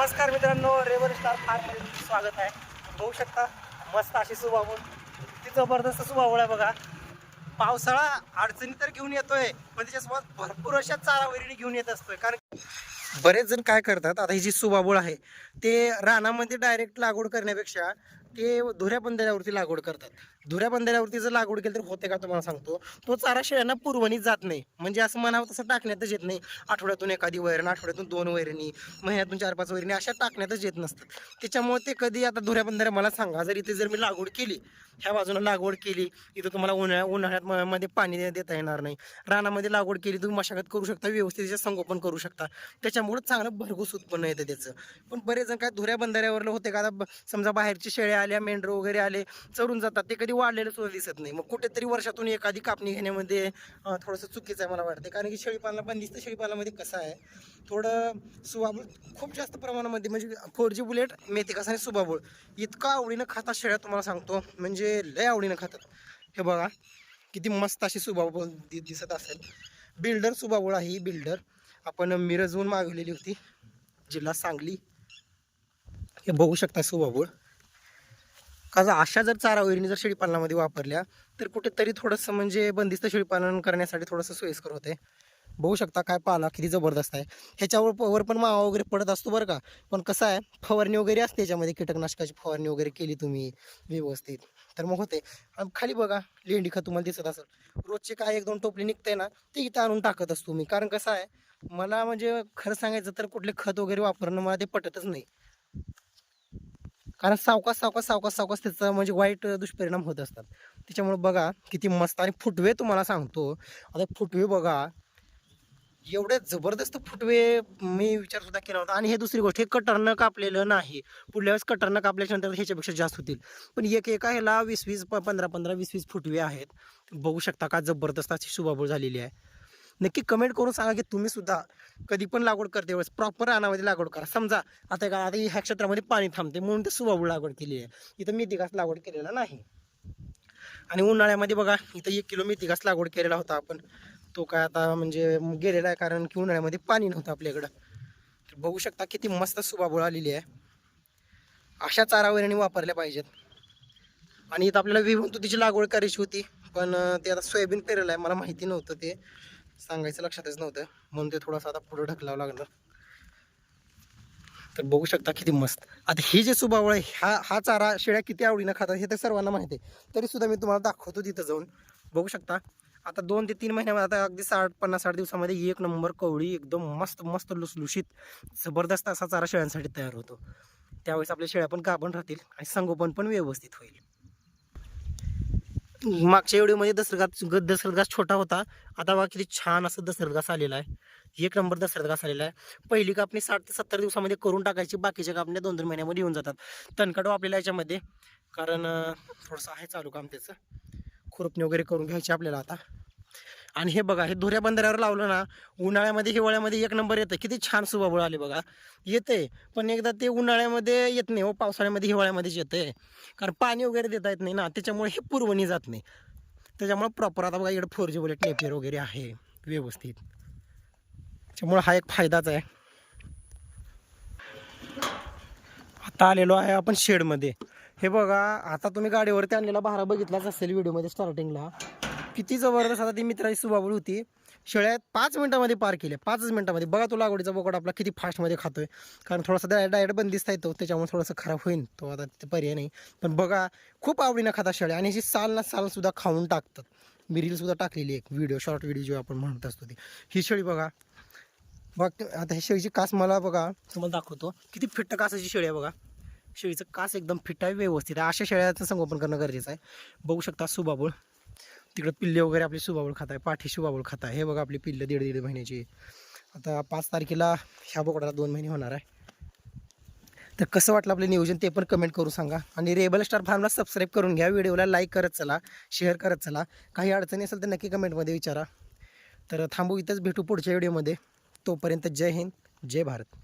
नमस्कार मित्रांनो रेवर star form स्वागत आहे. बघू शकता मस्त अशी सुभावून ती जबरदस्त सुभावळ आहे बघा. पावसाळा अडचणी तर घेऊन येतोय पण त्याच्यासोबत भरपूर अशा चारावरी घेऊन येत असतोय. कारण बरेच जण काय करतात आता ही जी सुबाबूळ आहे ते रानामध्ये डायरेक्ट लागवड करण्यापेक्षा ते धुऱ्या बंधाऱ्यावरती लागवड करतात. धुऱ्या बंधाऱ्यावरती जर लागवड केली तर होते का तुम्हाला सांगतो. तो चारा शेळ्यांना पुरवणीत जात नाही. म्हणजे असं म्हणावं तसं टाकण्यातच येत नाही. आठवड्यातून एखादी वैरण आठवड्यातून दोन वैरणी महिन्यातून चार पाच वैरणी अशा टाकण्यातच येत नसतात. त्याच्यामुळे ते कधी आता धुऱ्या बंधाऱ्या मला सांगा. जर इथे जर मी लागवड केली ह्या बाजूला लागवड केली इथं तुम्हाला उन्हाळ्या उन्हाळ्यात मध्ये पाणी देता येणार नाही. रानामध्ये लागवड केली तुम्ही मशागत करू शकता व्यवस्थित संगोपन करू शकता. त्याच्यामुळे चांगलं भरघूस उत्पन्न येतं त्याचं. पण बरेच जण काय धुऱ्या बंधाऱ्यावर होते का? आता समजा बाहेरची शेळ्या आल्या मेंढर वगैरे आले चरून जातात. ते कधी वाढलेलं सुद्धा दिसत नाही. मग कुठेतरी वर्षातून एखादी कापणी घेण्यामध्ये थोडंसं चुकीचं आहे मला वाटतं. कारण की शेळीपालना बंदिस्त शेळीपालनामध्ये कसं आहे थोडं सुबाबूळ खूप जास्त प्रमाणामध्ये म्हणजे फोर जी बुलेट मेथिकास आणि सुबाबूळ इतका आवडीनं खातात शेळ्या तुम्हाला सांगतो. म्हणजे लय आवडीनं खातात. हे बघा किती मस्त अशी सुबाबूळ दिसत असेल. बिल्डर सुबाबूळ आहे ही बिल्डर. आपण मिरजहून मागवलेली होती. जिल्हा सांगली. हे बघू शकता सुबाबूळ. का जर अशा जर चारा वैरणी जर शेळीपालनामध्ये वापरल्या तर कुठेतरी थोडंसं म्हणजे बंदिस्त शेळीपालन करण्यासाठी थोडंसं सोयीस्कर होते. बघू शकता काय पाला किती जबरदस्त आहे. ह्याच्यावर वर पण मावा वगैरे पडत असतो बरं का. पण कसं आहे फवारणी वगैरे असते याच्यामध्ये कीटकनाशकाची फवारणी वगैरे केली तुम्ही व्यवस्थित तर मग होते. खाली बघा लेंडी खत तुम्हाला दिसत असेल. रोजचे काय एक दोन टोपली निघते ना ते इथं आणून टाकत असतो मी. कारण कसं आहे मला म्हणजे खरं सांगायचं तर कुठले खत वगैरे वापरणं मला ते पटतच नाही. कारण सावकाश सावकाश सावकाश सावकाश त्याचा म्हणजे वाईट दुष्परिणाम होत असतात. त्याच्यामुळे बघा किती मस्त आणि फुटवे तुम्हाला सांगतो. आता फुटवे बघा. एवढे जबरदस्त फुटवे मी विचार सुद्धा केला होता. आणि हे दुसरी गोष्ट हे कटरनं कापलेलं नाही. पुढल्या वेळेस कटरनं कापल्याच्या नंतर ह्याच्यापेक्षा जास्त होतील. पण एक एका ह्याला वीस वीस प- पंधरा पंधरा वीस वीस फुटवे आहेत. बघू शकता का जबरदस्त अशी शुभाबळ झालेली आहे. नक्की कमेंट करून सांगा की तुम्ही सुद्धा कधी पण लागवड करते वेळेस प्रॉपर रानामध्ये लागवड करा. समजा आता का आता ह्या क्षेत्रामध्ये पाणी थांबते म्हणून ते सुबाबूळ लागवड केली आहे. इथं मेथीघास लागवड केलेला नाही. आणि उन्हाळ्यामध्ये बघा इथं एक किलो मेथीघास लागवड केलेला होता आपण. तो काय आता म्हणजे गेलेला आहे कारण की उन्हाळ्यामध्ये पाणी नव्हतं आपल्याकडं. तर बघू शकता किती मस्त सुबाबूळ आलेली आहे. अशा चारावरणी वापरल्या पाहिजेत. आणि इथं आपल्याला विभंतुतीची लागवड करायची होती पण ते आता सोयाबीन पेरलं आहे मला माहिती नव्हतं ते. सांगायचं लक्षातच नव्हतं. म्हणून ते थोडंसं आता पुढं ढकलावं लागलं. तर बघू शकता किती मस्त. आता ही जे सुबावळ आहे हा हा चारा शेळ्या किती आवडीनं खातात हे तर सर्वांना माहिती आहे. तरी सुद्धा मी तुम्हाला दाखवतो तिथं जाऊन. बघू शकता. आता दोन ते तीन महिन्यामध्ये आता अगदी साठ पन्नास साठ दिवसामध्ये एक नंबर कवळी एकदम मस्त मस्त लुसलुशीत जबरदस्त असा चारा शेळ्यांसाठी तयार होतो. त्यावेळेस आपल्या शेळ्या पण गाभण राहतील आणि संगोपन पण व्यवस्थित होईल. मागच्या व्हिडिओमध्ये म्हणजे दसरगास ग- दसरथ घास छोटा होता. आता बघा किती छान असं दसरथ घास आलेला आहे. एक नंबर दसरथ घास आलेला आहे. पहिली कापणी साठ ते सत्तर दिवसामध्ये करून टाकायची. बाकीच्या कापण्या दोन दोन महिन्यामध्ये येऊन जातात. तणकड आपल्याला याच्यामध्ये. कारण थोडंसं आहे चालू काम त्याचं. खुरपणी वगैरे करून घ्यायची आपल्याला आता. आणि हे बघा हे धुऱ्या बंधाऱ्यावर लावलं ना उन्हाळ्यामध्ये हिवाळ्यामध्ये एक नंबर येतं. किती छान सुबाबळ आले बघा. येते. पण एकदा ते उन्हाळ्यामध्ये येत नाही हो पावसाळ्यामध्ये हिवाळ्यामध्येच येते. कारण पाणी वगैरे देता येत नाही ना त्याच्यामुळे हे पुरवणी जात नाही. त्याच्यामुळे प्रॉपर आता बघा इकडे फोर जी बुलेट नेपियर वगैरे आहे व्यवस्थित. त्याच्यामुळे हा एक फायदाच आहे. आता आलेलो आहे आपण शेडमध्ये. हे बघा आता तुम्ही गाडीवरती आणलेला भारा बघितलाच असेल व्हिडिओमध्ये स्टार्टिंगला किती जबरदस्त आता ती मित्राची सुबाबळी होती. शेळ्या पाच मिनिटामध्ये पार केले. पाचच मिनिटामध्ये. बघा तो लागवडीचा बोकड आपला किती फास्टमध्ये खातोय. कारण थोडासा डायरेक्ट बंदिस्त येतो त्याच्यामुळे थोडंसं खराब होईल तो. आता ते पर्याय नाही. पण बघा खूप आवडीनं खातात शेळ्या. आणि अशी साल ना सालसुद्धा खाऊन टाकतात. मी रीलसुद्धा टाकलेली एक व्हिडिओ शॉर्ट व्हिडिओ जो आपण म्हणत असतो ती. ही शेळी बघा. बघ आता ही शेळीची कास मला बघा. तुम्हाला दाखवतो. किती फिट्ट कासाची शेळी आहे बघा. शेळीचं कास एकदम फिट आहे व्यवस्थित आहे. अशा शेळ्याचं संगोपन करणं गरजेचं आहे. बघू शकता सुबाबूळ. तिकडं पिल्ले वगैरे आपली सुबाबूळ खात आहे पाठी शुभावळ खात आहे हे बघा आपली पिल्लं दीड दीड महिन्याची. आता पाच तारखेला ह्या बोकडाला दोन महिने होणार आहे. तर कसं वाटलं आपलं नियोजन ते पण कमेंट करून सांगा. आणि रेबल स्टार फार्मला सबस्क्राईब करून घ्या. व्हिडिओला लाईक करत चला शेअर करत चला. काही अडचणी असेल तर नक्की कमेंटमध्ये विचारा. तर थांबू इथंच. भेटू पुढच्या व्हिडिओमध्ये तोपर्यंत जय हिंद जय भारत.